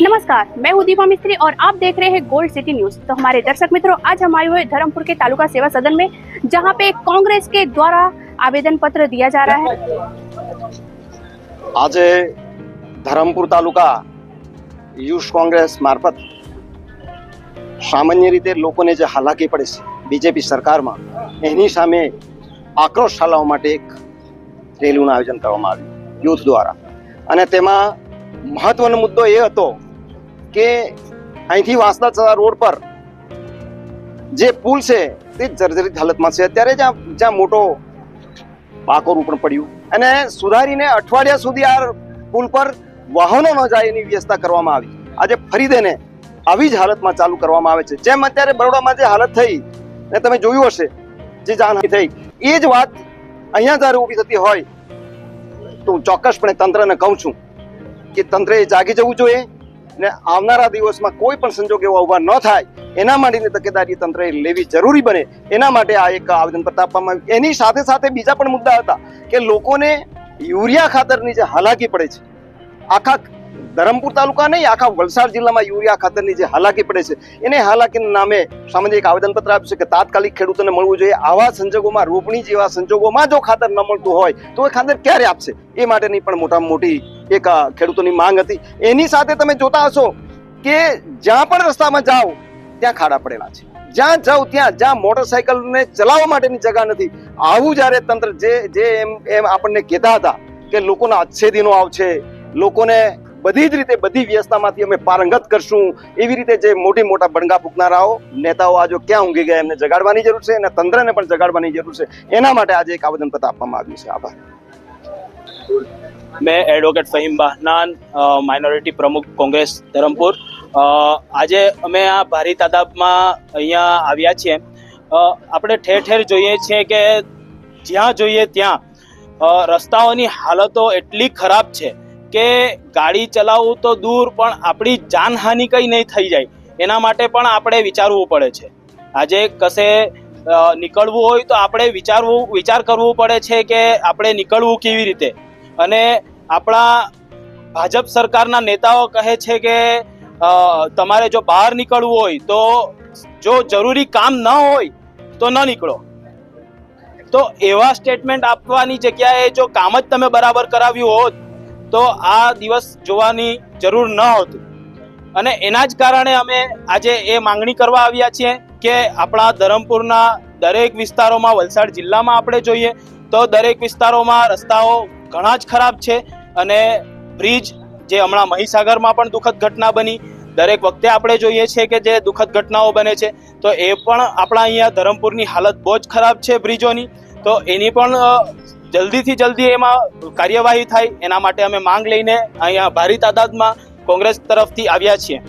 नमस्कार मैं हूं दीपा मिस्त्री और आप देख रहे हैं गोल्ड सिटी न्यूज तो हमारे दर्शक मित्रों आज हम आए हुए हैं धर्मपुर के तालुका सेवा सदन में जहां पे कांग्रेस के द्वारा आवेदन पत्र दिया जा रहा है આજે ધરમપુર તાલુકા યુથ કોંગ્રેસ મારફત સામાન્ય રીતે લોકોને જે હાલાકી પડે છે બીજેપી સરકારમાં એની સામે આક્રોશ ઠાલવવા માટે એક રેલીનું આયોજન કરવામાં આવ્યું યુથ દ્વારા અને તેમાં મહત્વનો મુદ્દો એ હતો કે અહીંથી વાંસદા રોડ પર જે પુલ છે, તે જર્જરિત હાલતમાં છે. અત્યારે જ્યાં જ્યાં મોટો પાકોરું પણ પડ્યું. અને સુધારીને અઠવાડિયા સુધી આ પુલ પર વાહનો ન જાય એની વ્યવસ્થા કરવામાં આવી. આજે ફરી તેને આવી જ હાલતમાં ચાલુ કરવામાં આવે છે. જેમ અત્યારે બરોડામાં જે હાલત થઈ, ને તમે જોયું હશે, જે જાનહાની થઈ, એ જ વાત અહીંયા જ્યારે ઊભી થતી હોય, તો હું ચોક્કસપણે તંત્રને કહું છું કે તંત્રએ જાગી જવું જોઈએ. ને આવનારા દિવસમાં કોઈ પણ સંજોગ એવા ઊભા ન થાય. એના માટેની તકેદારી તંત્રએ લેવી જરૂરી બને. એના માટે આ એક આવેદનપત્ર આપવામાં આવ્યું. એની સાથે સાથે બીજા પણ મુદ્દા હતા કે લોકોને યુરિયા ખાતરની જે હાલાકી પડે છે, આખા ધરમપુર તાલુકા નહીં, આખા વલસાડ જિલ્લામાં યુરિયા ખાતરની જે હાલાકી પડે છે, એને હાલાકીના નામે સામાન્ય એક આવેદનપત્ર આપ્યું છે કે તાત્કાલિક ખેડૂતોને મળવું જોઈએ. આવા સંજોગોમાં, રોપણી જેવા સંજોગોમાં જો ખાતર ન મળતું હોય, તો એ ખાતર ક્યારે આપશે? એ માટેની પણ મોટામાં મોટી એક ખેડૂતોની માંગ હતી. એની સાથે તમે જોતા હશો કે જ્યાં પણ રસ્તામાં જાઓ, ત્યાં ખાડા પડેલા છે. જ્યાં જાઓ ત્યાં, જ્યાં મોટરસાયકલને ચલાવવા માટેની જગા નથી. આવું જ્યારે તંત્ર જે જે એમ એમ આપણને કહેતા હતા કે લોકોના અચ્છેદીનો આવશે, લોકોને બધી જ રીતે બધી વ્યવસ્થામાંથી અમે પારંગત કરશું. એવી રીતે જે મોટી મોટા બણગા ફૂંકનારાઓ, નેતાઓ આજો ક્યાં ઊંઘી ગયા, એમને જગાડવાની જરૂર છે અને તંત્રને પણ જગાડવાની જરૂર છે. એના માટે આજે એક આવેદનપત્ર આપવામાં આવ્યું છે. આભાર. મેં એડવોકેટ ફહીમ બહનાન માઇનોરિટી પ્રમુખ કોંગ્રેસ ધરમપુર. આજે અમે આ ભારી તાદાબમાં અહીંયા આવ્યા છીએ. આપણે ઠેર ઠેર જોઈએ છીએ કે જ્યાં જોઈએ ત્યાં રસ્તાઓની હાલતો એટલી ખરાબ છે કે ગાડી ચલાવવું તો દૂર, પણ આપણી જાનહાનિ કંઈ નહીં થઈ જાય. એના માટે પણ આપણે વિચારવું પડે છે. આજે કશે નીકળવું હોય તો આપણે વિચારવું, વિચાર કરવું પડે છે કે આપણે નીકળવું કેવી રીતે. અને આપણા ભાજપ સરકારના નેતાઓ કહે છે કે તમારે જો બહાર નીકળવું હોય તો જો જરૂરી કામ ન હોય તો ન નીકળો. તો એવા સ્ટેટમેન્ટ આપવાની જગ્યાએ જો કામ જ તમે બરાબર કરાવ્યું હોત તો આ દિવસ જોવાની જરૂર ન હોતી. અને એના જ કારણે અમે આજે એ માંગણી કરવા આવ્યા છીએ કે આપણા ધરમપુરના દરેક વિસ્તારોમાં વલસાડ જિલ્લામાં આપણે જોઈએ તો દરેક વિસ્તારોમાં રસ્તાઓ ઘણા જ ખરાબ છે અને બ્રિજ જે હમણાં મહીસાગરમાં પણ દુઃખદ ઘટના બની, દરેક વખતે આપણે જોઈએ છીએ કે જે દુઃખદ ઘટનાઓ બને છે, તો એ પણ આપણા અહીંયા ધરમપુરની હાલત બહુ જ ખરાબ છે બ્રિજોની. તો એની પણ જલ્દીથી જલ્દી એમાં કાર્યવાહી થાય, એના માટે અમે માંગ લઈને અહીંયા ભારી તાદાદમાં કોંગ્રેસ તરફથી આવ્યા છીએ.